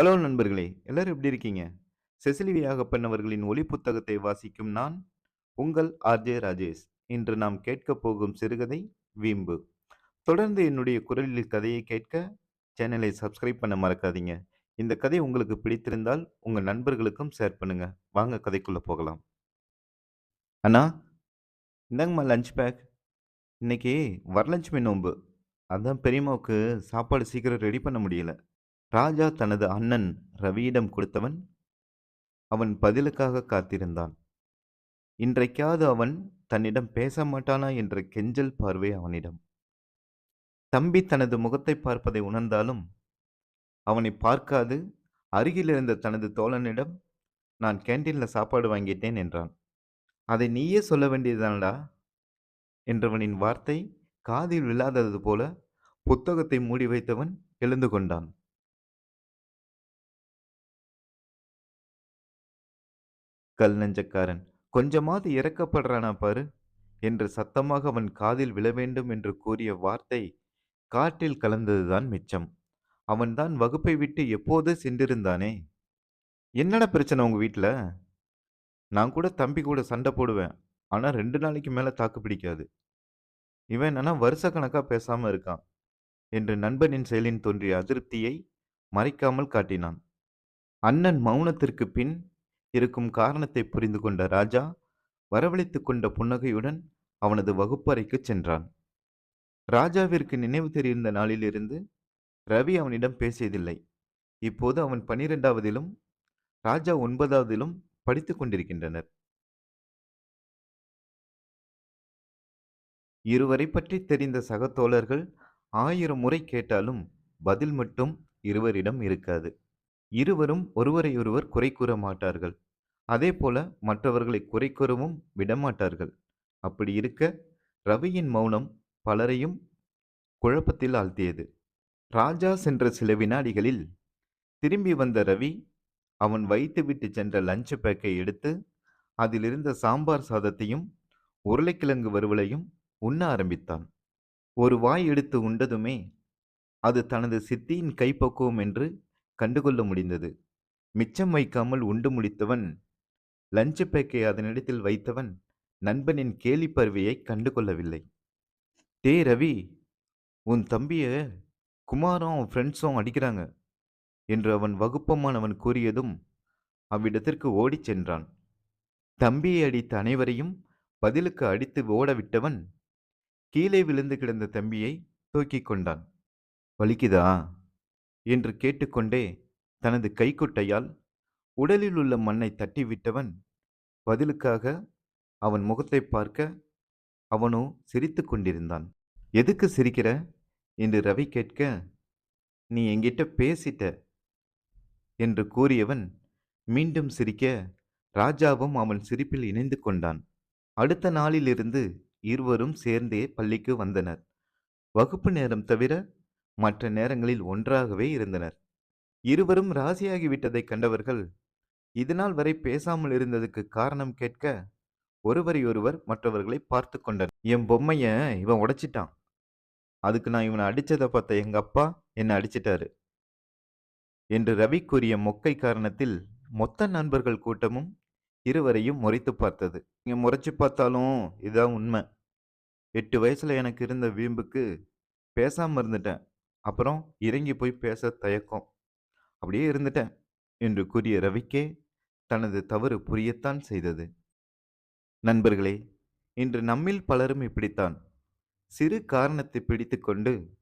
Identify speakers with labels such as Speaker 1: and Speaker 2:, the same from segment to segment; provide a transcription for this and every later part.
Speaker 1: Hello நண்பர்களே எல்லாரும் எப்படி இருக்கீங்க? செசிலி வியாகப்பன் அவர்களின் ஒளி புத்தகத்தை வாசிக்கும் நான் உங்கள் ஆர்ஜே ராஜேஷ். இன்று நாம் கேட்கப் போகும் சிறுகதை வீம்பு. தொடர்ந்து என்னுடைய குரலில் கதையை கேட்க சேனலை சப்ஸ்கிரைப் பண்ண மறக்காதீங்க. இந்த கதை உங்களுக்கு பிடித்திருந்தால் உங்கள் நண்பர்களுக்கும் ஷேர் பண்ணுங்க. வாங்க கதைக்குள்ளே போகலாம். அண்ணா இந்தாங்கம்மா லஞ்ச் பேக். இன்னைக்கு வரலட்சுமி நோன்பு அதான் பெரியம்மாவுக்கு சாப்பாடு சீக்கிரம் ரெடி பண்ண முடியல. ராஜா தனது அண்ணன் ரவியிடம் கொடுத்தவன் அவன் பதிலுக்காக காத்திருந்தான். இன்றைக்காவது அவன் தன்னிடம் பேச மாட்டானா என்ற கெஞ்சல் பார்வை அவனிடம். தம்பி தனது முகத்தை பார்ப்பதை உணர்ந்தாலும் அவனை பார்க்காது அருகில் இருந்த தனது தோழனிடம் நான் கேன்டீனில் சாப்பாடு வாங்கிட்டேன் என்றான். அதை நீயே சொல்ல வேண்டியதுதானடா? என்றவனின் வார்த்தை காதில் விழாதது போல புத்தகத்தை மூடி வைத்தவன் எழுந்து கொண்டான். கல் நெஞ்சக்காரன். கொஞ்சமாவது இறக்கப்படுறானா பாரு என்று சத்தமாக அவன் காதில் விழ வேண்டும் என்று கூறிய வார்த்தை காற்றில் கலந்ததுதான் மிச்சம். அவன்தான் வகுப்பை விட்டு எப்போது சென்றிருந்தானே? என்னடா பிரச்சனை உங்க வீட்டில் நான் கூட தம்பி கூட சண்டை போடுவேன். ஆனால் ரெண்டு நாளைக்கு மேலே தாக்கு பிடிக்காது. இவன் என்னன்னா வருஷ கணக்காக பேசாமல் இருக்கான் என்று நண்பனின் செயலின் தோன்றிய அதிருப்தியை மறைக்காமல் காட்டினான். அண்ணன் மௌனத்திற்கு பின் இருக்கும் காரணத்தை புரிந்து கொண்ட ராஜா வரவழைத்து கொண்ட புன்னகையுடன் அவனது வகுப்பறைக்கு சென்றான். ராஜாவிற்கு நினைவு தெரிந்த நாளிலிருந்து ரவி அவனிடம் பேசியதில்லை. இப்போது அவன் பனிரெண்டாவதிலும் ராஜா ஒன்பதாவதிலும் படித்துக் கொண்டிருக்கின்றனர். இருவரை பற்றி தெரிந்த சக தோழர்கள் ஆயிரம் முறை கேட்டாலும் பதில் மட்டும் இருவரிடம் இருக்காது. இருவரும் ஒருவரையொருவர் குறை கூற மாட்டார்கள். அதே போல மற்றவர்களை குறைகூறவும் விடமாட்டார்கள். அப்படி இருக்க ரவியின் மௌனம் பலரையும் குழப்பத்தில் ஆழ்த்தியது. ராஜா சென்ற சில வினாடிகளில் திரும்பி வந்த ரவி அவன் வைத்துவிட்டு சென்ற லஞ்ச் பேக்கை எடுத்து அதிலிருந்த சாம்பார் சாதத்தையும் உருளைக்கிழங்கு வறுவலையும் உண்ண ஆரம்பித்தான். ஒரு வாய் எடுத்து உண்டதுமே அது தனது சித்தியின் கைப்பக்குவம் என்று கண்டுகொள்ள முடிந்தது. மிச்சம் வைக்காமல் உண்டு முடித்தவன் லஞ்சு பேக்கை அதனிடத்தில் வைத்தவன் நண்பனின் கேலி பருவியை கண்டுகொள்ளவில்லை. டே ரவி உன் தம்பிய குமாரும் அவன் ஃப்ரெண்ட்ஸும் அடிக்கிறாங்க என்று அவன் வகுப்பமானவன் கூறியதும் அவ்விடத்திற்கு ஓடிச் சென்றான். தம்பியை அடித்த அனைவரையும் பதிலுக்கு அடித்து ஓடவிட்டவன் கீழே விழுந்து கிடந்த தம்பியை தூக்கிக் கொண்டான். வலிக்குதா? என்று கேட்டுக்கொண்டே தனது கைக்குட்டையால் உடலில் உள்ள மண்ணை தட்டிவிட்டவன் பதிலுக்காக அவன் முகத்தை பார்க்க அவனோ சிரித்து கொண்டிருந்தான். எதுக்கு சிரிக்கிற என்று ரவி கேட்க நீ என்கிட்ட பேசிட்ட என்று கூறியவன் மீண்டும் சிரிக்க ராஜாவும் அவன் சிரிப்பில் இணைந்து கொண்டான். அடுத்த நாளிலிருந்து இருவரும் சேர்ந்தே பள்ளிக்கு வந்தனர். வகுப்பு நேரம் தவிர மற்ற நேரங்களில் ஒன்றாகவே இருந்தனர். இருவரும் ராசியாகிவிட்டதைக் கண்டவர்கள் இதுநாள் வரை பேசாமல் இருந்ததுக்கு காரணம் கேட்க ஒருவரையொருவர் மற்றவர்களை பார்த்து கொண்டனர். என் பொம்மைய இவன் உடைச்சிட்டான். அதுக்கு நான் இவனை அடிச்சதை பார்த்த எங்க அப்பா என்னை அடிச்சிட்டாரு. என்று ரவி கூறிய மொக்கை காரணத்தில் மொத்த நண்பர்கள் கூட்டமும் இருவரையும் முறைத்து பார்த்தது. இங்கே முறைச்சு பார்த்தாலும் இதுதான் உண்மை. எட்டு வயசுல எனக்கு இருந்த வீம்புக்கு பேசாம இருந்துட்டேன். அப்புறம் இறங்கி போய் பேச தயக்கம். அப்படியே இருந்துட்டேன். என்று கூறிய ரவிக்கே தனது தவறு புரியத்தான் செய்தது. நண்பர்களே இன்று நம்மில் பலரும் இப்படித்தான். சிறு காரணத்தை பிடித்துக்கொண்டு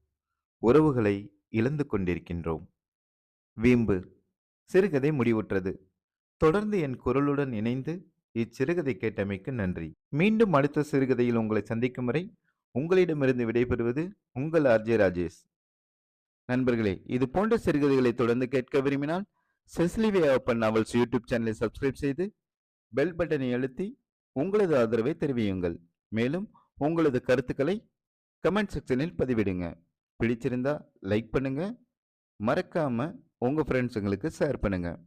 Speaker 1: உறவுகளை இழந்து கொண்டிருக்கின்றோம். வீம்பு. சிறுகதை முடிவுற்றது. தொடர்ந்து என் குரலுடன் இணைந்து இச்சிறுகதை கேட்டமைக்கு நன்றி. மீண்டும் அடுத்த சிறுகதையில் உங்களை சந்திக்கும் வரை உங்களிடமிருந்து விடைபெறுவது உங்கள் ஆர்ஜே ராஜேஷ். நண்பர்களே இது போன்ற சிறுகதைகளை தொடர்ந்து கேட்க விரும்பினால் செஸ்லிவே ஓப்பன் நாவல்ஸ் யூடியூப் சேனலை சப்ஸ்கிரைப் செய்து பெல் பட்டனை அழுத்தி உங்களது ஆதரவை தெரிவியுங்கள். மேலும் உங்களது கருத்துக்களை கமெண்ட் செக்ஷனில் பதிவிடுங்க. பிடிச்சிருந்தா லைக் பண்ணுங்க. மறக்காம உங்கள் ஃப்ரெண்ட்ஸுங்களுக்கு ஷேர் பண்ணுங்கள்